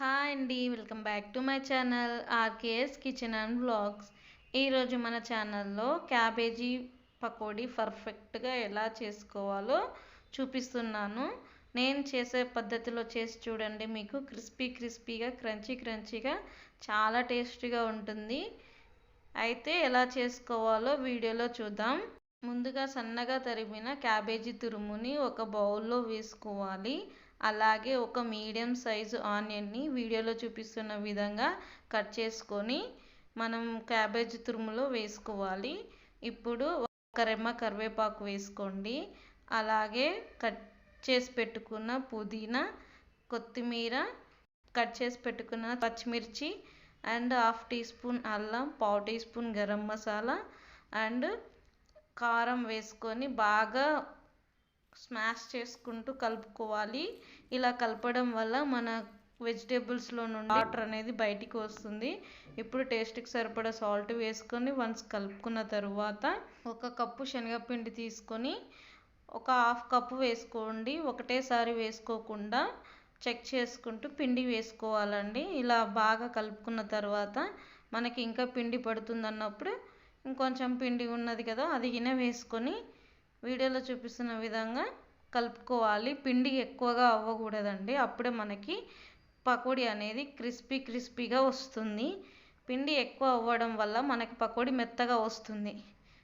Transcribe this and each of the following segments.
Hi అండి welcome back to my channel RKS kitchen and vlogs. ఈరోజు మన ఛానల్లో క్యాబేజీ పకోడీ పర్ఫెక్ట్గా ఎలా చేసుకోవాలో చూపిస్తున్నాను. నేను చేసే పద్ధతిలో చేసి చూడండి మీకు క్రిస్పీ క్రిస్పీగా క్రంచీ క్రంచీగా చాలా టేస్టీగా ఉంటుంది. అయితే ఎలా చేసుకోవాలో వీడియోలో చూద్దాం. ముందుగా సన్నగా తరిమిన క్యాబేజీ తురుముని ఒక బౌల్లో వేసుకోవాలి. అలాగే ఒక మీడియం సైజు ఆనియన్ని వీడియోలో చూపిస్తున్న విధంగా కట్ చేసుకొని మనం క్యాబేజ్ తురుములో వేసుకోవాలి. ఇప్పుడు ఒక రెమ్మ కరివేపాకు వేసుకోండి. అలాగే కట్ చేసి పెట్టుకున్న పుదీనా కొత్తిమీర కట్ చేసి పెట్టుకున్న పచ్చిమిర్చి అండ్ హాఫ్ టీ స్పూన్ అల్లం పావు teaspoon garam masala and కారం వేసుకొని బాగా స్మాష్ చేసుకుంటూ కలుపుకోవాలి. ఇలా కలపడం వల్ల మన వెజిటేబుల్స్లో నుండి వాటర్ అనేది బయటికి వస్తుంది. ఇప్పుడు టేస్ట్కి సరిపడా సాల్ట్ వేసుకొని వన్స్ కలుపుకున్న తర్వాత ఒక కప్పు శనగపిండి తీసుకొని ఒక హాఫ్ కప్పు వేసుకోండి. ఒకటేసారి వేసుకోకుండా చెక్ చేసుకుంటూ పిండి వేసుకోవాలండి. ఇలా బాగా కలుపుకున్న తర్వాత మనకి ఇంకా పిండి పడుతుంది అన్నప్పుడు ఇంకొంచెం పిండి ఉన్నది కదా అది గిన వేసుకొని వీడియోలో చూపిస్తున్న విధంగా కలుపుకోవాలి. పిండి ఎక్కువగా అవ్వకూడదండి. అప్పుడే మనకి పకోడీ అనేది క్రిస్పీ క్రిస్పీగా వస్తుంది. పిండి ఎక్కువ అవ్వడం వల్ల మనకి పకోడీ మెత్తగా వస్తుంది.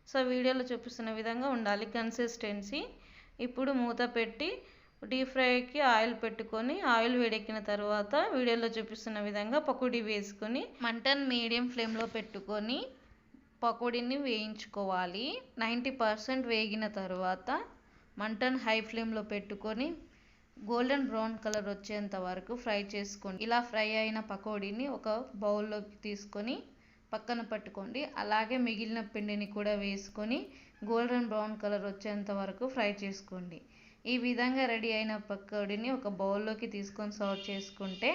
సో వీడియోలో చూపిస్తున్న విధంగా ఉండాలి కన్సిస్టెన్సీ. ఇప్పుడు మూత పెట్టి డీప్ ఫ్రైకి ఆయిల్ పెట్టుకొని ఆయిల్ వేడెక్కిన తర్వాత వీడియోలో చూపిస్తున్న విధంగా పకోడీ వేసుకొని మంటన్ మీడియం ఫ్లేమ్లో పెట్టుకొని పకోడీని వేయించుకోవాలి. నైంటీ పర్సెంట్ వేగిన తర్వాత మంటను హై ఫ్లేమ్లో పెట్టుకొని గోల్డెన్ బ్రౌన్ కలర్ వచ్చేంత వరకు ఫ్రై చేసుకోండి. ఇలా ఫ్రై అయిన పకోడీని ఒక బౌల్లోకి తీసుకొని పక్కన పట్టుకోండి. అలాగే మిగిలిన పిండిని కూడా వేసుకొని గోల్డెన్ బ్రౌన్ కలర్ వచ్చేంత వరకు ఫ్రై చేసుకోండి. ఈ విధంగా రెడీ అయిన పకోడీని ఒక బౌల్లోకి తీసుకొని సర్వ్ చేసుకుంటే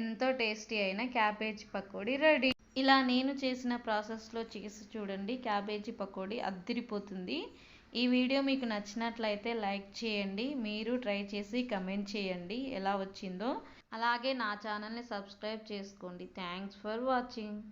ఎంతో టేస్టీ అయిన క్యాబేజ్ పకోడీ రెడీ. ఇలా నేను చేసిన ప్రాసెస్లో చేసి చూడండి. క్యాబేజీ పకోడీ అద్దిరిపోతుంది. ఈ వీడియో మీకు నచ్చినట్లయితే లైక్ చేయండి. మీరు ట్రై చేసి కమెంట్ చేయండి. ఎలా వచ్చిందో. అలాగే నా ఛానల్ని సబ్స్క్రైబ్ చేసుకోండి. Thanks for watching.